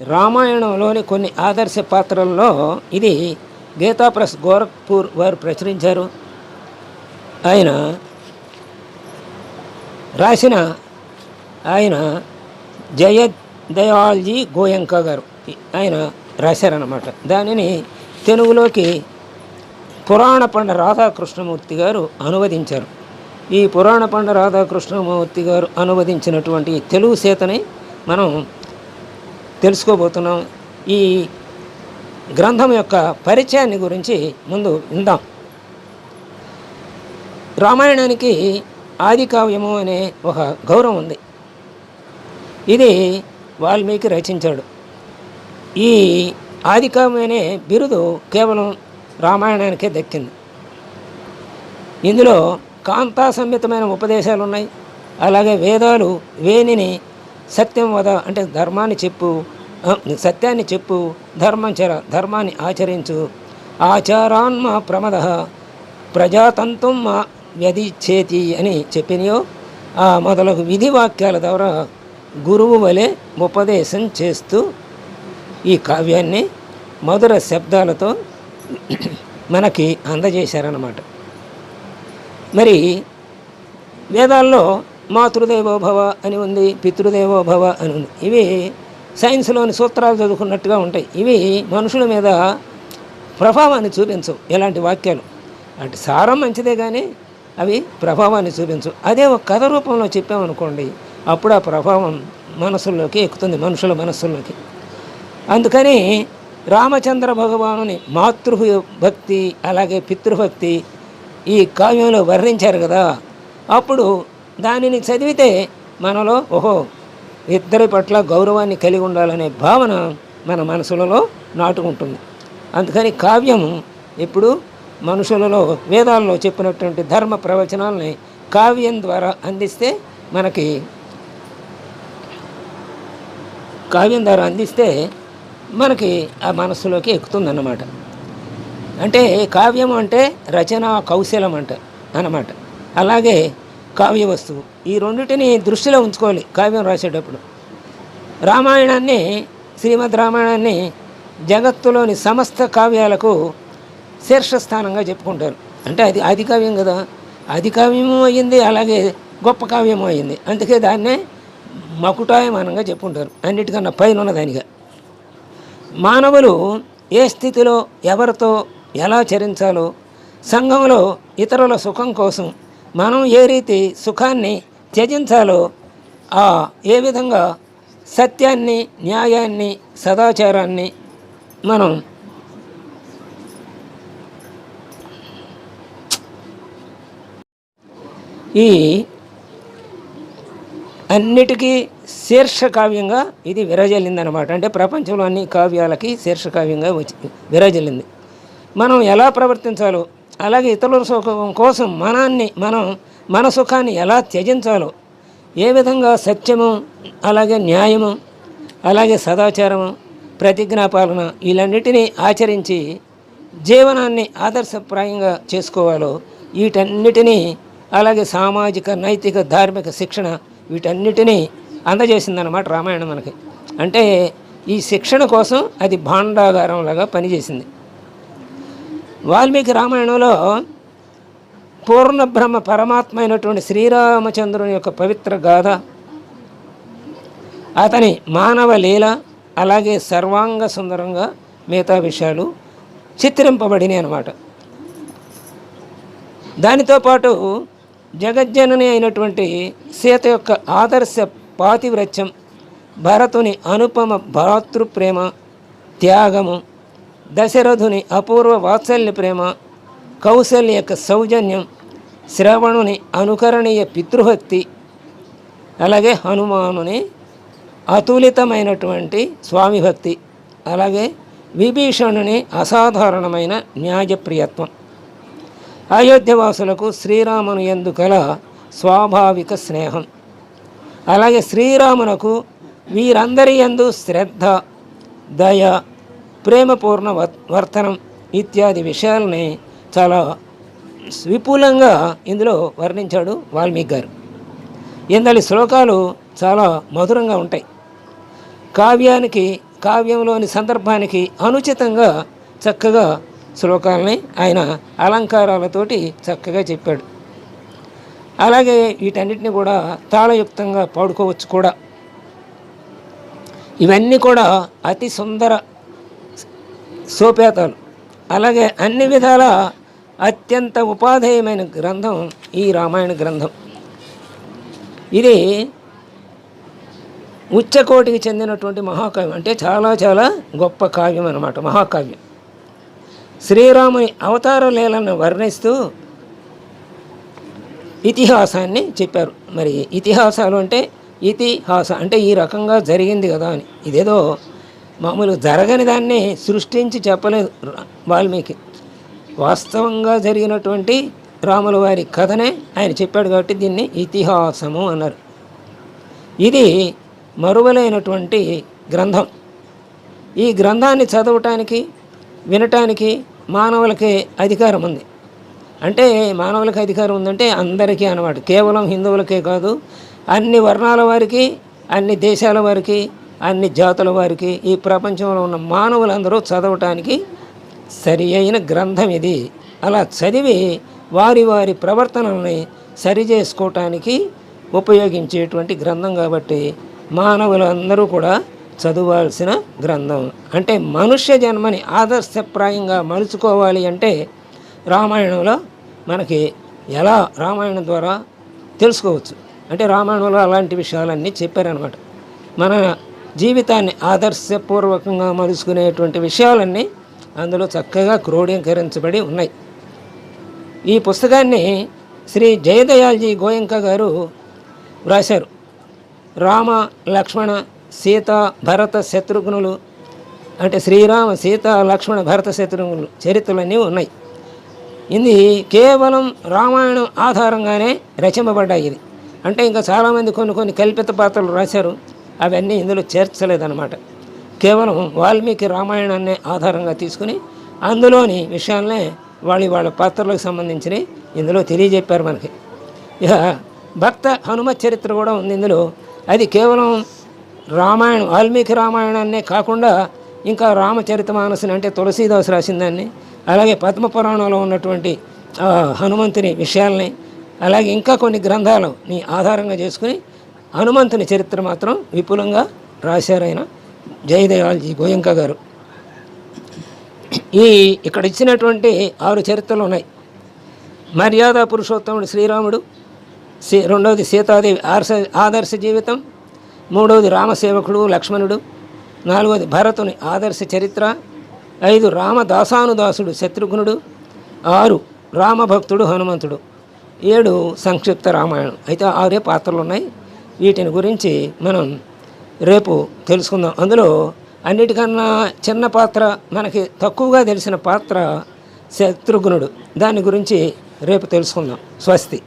రామాయణంలోని కొన్ని ఆదర్శ పాత్రల్లో ఇది గీతా ప్రెస్ గోరఖ్పూర్ వారు ప్రచురించారు. ఆయన రాసిన ఆయన జయ దయాల్జీ గోయంక గారు ఆయన రాశారన్నమాట. దానిని తెలుగులోకి పురాణ పండ రాధాకృష్ణమూర్తి గారు అనువదించారు. ఈ పురాణ పండ రాధాకృష్ణమూర్తి గారు అనువదించినటువంటి తెలుగు సేతని మనం తెలుసుకోబోతున్నాం. ఈ గ్రంథం యొక్క పరిచయాన్ని గురించి ముందు విందాం. రామాయణానికి ఆది కావ్యము అనే ఒక గౌరవం ఉంది. ఇది వాల్మీకి రచించాడు. ఈ ఆది కావ్యం అనే బిరుదు కేవలం రామాయణానికే దక్కింది. ఇందులో కాంతా సంహితమైన ఉపదేశాలు ఉన్నాయి అలాగే వేదాలు వేనిని సత్యం వద అంటే ధర్మాన్ని చెప్పు సత్యాన్ని చెప్పు ధర్మం చర ధర్మాన్ని ఆచరించు. ఆచారాన్మ ప్రమద ప్రజాతంత్రం మా వ్యధిచ్చేతి అని చెప్పినయో ఆ మొదలగు విధి వాక్యాల ద్వారా గురువు వలె ఉపదేశం చేస్తూ ఈ కావ్యాన్ని మధుర శబ్దాలతో మనకి అందజేశారన్నమాట. మరి వేదాల్లో మాతృదేవోభవ అని ఉంది పితృదేవోభవ అని ఉంది. ఇవి సైన్స్లోని సూత్రాలు చదువుకున్నట్టుగా ఉంటాయి. ఇవి మనుషుల మీద ప్రభావాన్ని చూపించవు. ఇలాంటి వాక్యాలు? అంటే సారం మంచిదే కానీ అవి ప్రభావాన్ని చూపించవు. అదే ఒక కథ రూపంలో చెప్పామనుకోండి అప్పుడు ఆ ప్రభావం మనసుల్లోకి ఎక్కుతుంది మనుషుల మనస్సుల్లోకి అందుకని రామచంద్ర భగవానుని మాతృ భక్తి అలాగే పితృభక్తి ఈ కావ్యంలో వర్ణించారు కదా. అప్పుడు దానిని చదివితే మనలో ఓహో ఇద్దరి పట్ల గౌరవాన్ని కలిగి ఉండాలనే భావన మన మనసులలో నాటుకుంటుంది. అందుకని కావ్యం ఇప్పుడు మనుషులలో వేదాల్లో చెప్పినటువంటి ధర్మ ప్రవచనాలని కావ్యం ద్వారా అందిస్తే మనకి కావ్యం ద్వారా అందిస్తే మనకి ఆ మనస్సులోకి ఎక్కుతుందన్నమాట. అంటే కావ్యం అంటే రచనా కౌశలం అంట అన్నమాట. అలాగే కావ్య వస్తువు. ఈ రెండింటిని దృష్టిలో ఉంచుకోవాలి కావ్యం రాసేటప్పుడు. రామాయణాన్ని శ్రీమద్ రామాయణాన్ని జగత్తులోని సమస్త కావ్యాలకు శీర్షస్థానంగా చెప్పుకుంటారు. అంటే అది ఆది కావ్యం కదా. ఆది కావ్యము అయింది అలాగే గొప్ప కావ్యము అయింది. అందుకే దాన్నే మకుటాయమానంగా చెప్పుకుంటారు. అన్నిటికన్నా పైన ఉన్నదానిగా మానవులు ఏ స్థితిలో ఎవరితో ఎలా చరించాలో సంఘంలో ఇతరుల సుఖం కోసం మనం ఏ రీతి సుఖాన్ని త్యజించాలో ఆ ఏ విధంగా సత్యాన్ని న్యాయాన్ని సదాచారాన్ని మనం ఈ అన్నిటికీ శీర్షకావ్యంగా ఇది విరజల్లిందనమాట అంటే ప్రపంచంలో అన్ని కావ్యాలకి శీర్షకావ్యంగా వచ్చి విరజల్లింది. మనం ఎలా ప్రవర్తించాలో అలాగే ఇతరుల సుఖం కోసం మనాన్ని మనం మన సుఖాన్ని ఎలా త్యజించాలో ఏ విధంగా సత్యము అలాగే న్యాయము అలాగే సదాచారము ప్రతిజ్ఞాపాలన వీలన్నిటినీ ఆచరించి జీవనాన్ని ఆదర్శప్రాయంగా చేసుకోవాలో వీటన్నిటినీ అలాగే సామాజిక నైతిక ధార్మిక శిక్షణ వీటన్నిటినీ అందజేసిందన్నమాట రామాయణం మనకి. అంటే ఈ శిక్షణ కోసం అది భాండాగారంలాగా పనిచేసింది. వాల్మీకి రామాయణంలో పూర్ణ బ్రహ్మ పరమాత్మ అయినటువంటి శ్రీరామచంద్రుని యొక్క పవిత్ర గాథ అతని మానవ లీల అలాగే సర్వాంగ సుందరంగా మిగతా విషయాలు చిత్రింపబడినాయి అన్నమాట. దానితో పాటు జగజ్జనని అయినటువంటి సీత యొక్క ఆదర్శ పాతివ్రత్యం భరతుని అనుపమ భాతృప్రేమ త్యాగము దశరథుని అపూర్వ వాత్సల్య ప్రేమ కౌశల్య యొక్క సౌజన్యం శ్రవణుని అనుకరణీయ పితృభక్తి అలాగే హనుమానుని అతులితమైనటువంటి స్వామి భక్తి అలాగే విభీషణుని అసాధారణమైన న్యాయప్రియత్వం అయోధ్యవాసులకు శ్రీరామును ఎందు గల స్వాభావిక స్నేహం. అలాగే శ్రీరామునకు వీరందరి యందు శ్రద్ధ దయ ప్రేమపూర్ణ వర్తనం ఇత్యాది విషయాలని చాలా విపులంగా ఇందులో వర్ణించాడు వాల్మీకి గారు. ఇందలి శ్లోకాలు చాలా మధురంగా ఉంటాయి. కావ్యానికి కావ్యంలోని సందర్భానికి అనుచితంగా చక్కగా శ్లోకాలని ఆయన అలంకారాలతోటి చక్కగా చెప్పాడు. అలాగే వీటన్నిటిని కూడా తాళయుక్తంగా పాడుకోవచ్చు కూడా. ఇవన్నీ కూడా అతి సుందర సోపేతాలు. అలాగే అన్ని విధాల అత్యంత ఉపాధేయమైన గ్రంథం ఈ రామాయణ గ్రంథం. ఇది ఉచ్చకోటికి చెందినటువంటి మహాకావ్యం. అంటే చాలా చాలా గొప్ప కావ్యం అన్నమాట మహాకావ్యం. శ్రీరాముని అవతార లీలను వర్ణిస్తూ ఇతిహాసాన్ని చెప్పారు. మరి ఇతిహాసాలు అంటే ఇతిహాస అంటే ఈ రకంగా జరిగింది కదా అని. ఇదేదో మామూలు జరగని దాన్ని సృష్టించి చెప్పలేదు వాల్మీకి. వాస్తవంగా జరిగినటువంటి రాముల వారి కథనే ఆయన చెప్పాడు కాబట్టి దీన్ని ఇతిహాసము అన్నారు. ఇది మరువలైనటువంటి గ్రంథం. ఈ గ్రంథాన్ని చదవటానికి వినటానికి మానవులకి అధికారం ఉంది. అంటే మానవులకి అధికారం ఉందంటే అందరికీ అనమాట కేవలం హిందువులకే కాదు అన్ని వర్ణాల వారికి అన్ని దేశాల వారికి అన్ని జాతుల వారికి ఈ ప్రపంచంలో ఉన్న మానవులందరూ చదవటానికి సరి అయిన గ్రంథం ఇది. అలా చదివి వారి వారి ప్రవర్తనల్ని సరి చేసుకోవటానికి ఉపయోగించేటువంటి గ్రంథం కాబట్టి మానవులందరూ కూడా చదవాల్సిన గ్రంథం. అంటే మనుష్య జన్మని ఆదర్శప్రాయంగా మలుచుకోవాలి అంటే రామాయణంలో మనకి ఎలా రామాయణం ద్వారా తెలుసుకోవచ్చు. అంటే రామాయణంలో అలాంటి విషయాలన్నీ చెప్పారనమాట మన జీవితాన్ని ఆదర్శపూర్వకంగా మలుచుకునేటువంటి విషయాలన్నీ అందులో చక్కగా క్రోడీకరించబడి ఉన్నాయి. ఈ పుస్తకాన్ని శ్రీ జయదయాల్జీ గోయంక గారు వ్రాశారు. రామ లక్ష్మణ సీత భరత శత్రుఘ్నులు అంటే శ్రీరామ సీత లక్ష్మణ భరత శత్రుఘ్నులు చరిత్రలన్నీ ఉన్నాయి. ఇది కేవలం రామాయణం ఆధారంగానే రచింపబడ్డాయి ఇది. అంటే ఇంకా చాలామంది కొన్ని కొన్ని కల్పిత పాత్రలు రాశారు. అవన్నీ ఇందులో చేర్చలేదన్నమాట. కేవలం వాల్మీకి రామాయణాన్ని ఆధారంగా తీసుకుని అందులోని విషయాలనే వాళ్ళ వాళ్ళ పాత్రలకు సంబంధించినవి ఇందులో తెలియజెప్పారు మనకి. ఇక భక్త హనుమ చరిత్ర కూడా ఉంది ఇందులో. అది కేవలం రామాయణం వాల్మీకి రామాయణాన్నే కాకుండా ఇంకా రామచరిత మానసుని అంటే తులసీదాసు రాసిందాన్ని అలాగే పద్మపురాణంలో ఉన్నటువంటి హనుమంతుని విషయాల్ని అలాగే ఇంకా కొన్ని గ్రంథాలని ఆధారంగా చేసుకుని హనుమంతుని చరిత్ర మాత్రం విపులంగా రాశారైన జయదయాల్జీ గోయంక గారు. ఈ ఇక్కడ ఇచ్చినటువంటి ఆరు చరిత్రలు ఉన్నాయి. మర్యాద పురుషోత్తముడు శ్రీరాముడు సీ రెండవది సీతాదేవి ఆర్స ఆదర్శ జీవితం మూడవది రామసేవకుడు లక్ష్మణుడు నాలుగవది భరతుని ఆదర్శ చరిత్ర ఐదు రామదాసానుదాసుడు శత్రుఘ్నుడు ఆరు రామభక్తుడు హనుమంతుడు ఏడు సంక్షిప్త రామాయణం. అయితే ఆరే పాత్రలు ఉన్నాయి వీటిని గురించి మనం రేపు తెలుసుకుందాం. అందులో అన్నిటికన్నా చిన్న పాత్ర మనకి తక్కువగా తెలిసిన పాత్ర శత్రుఘ్నుడు. దాని గురించి రేపు తెలుసుకుందాం. స్వస్తి.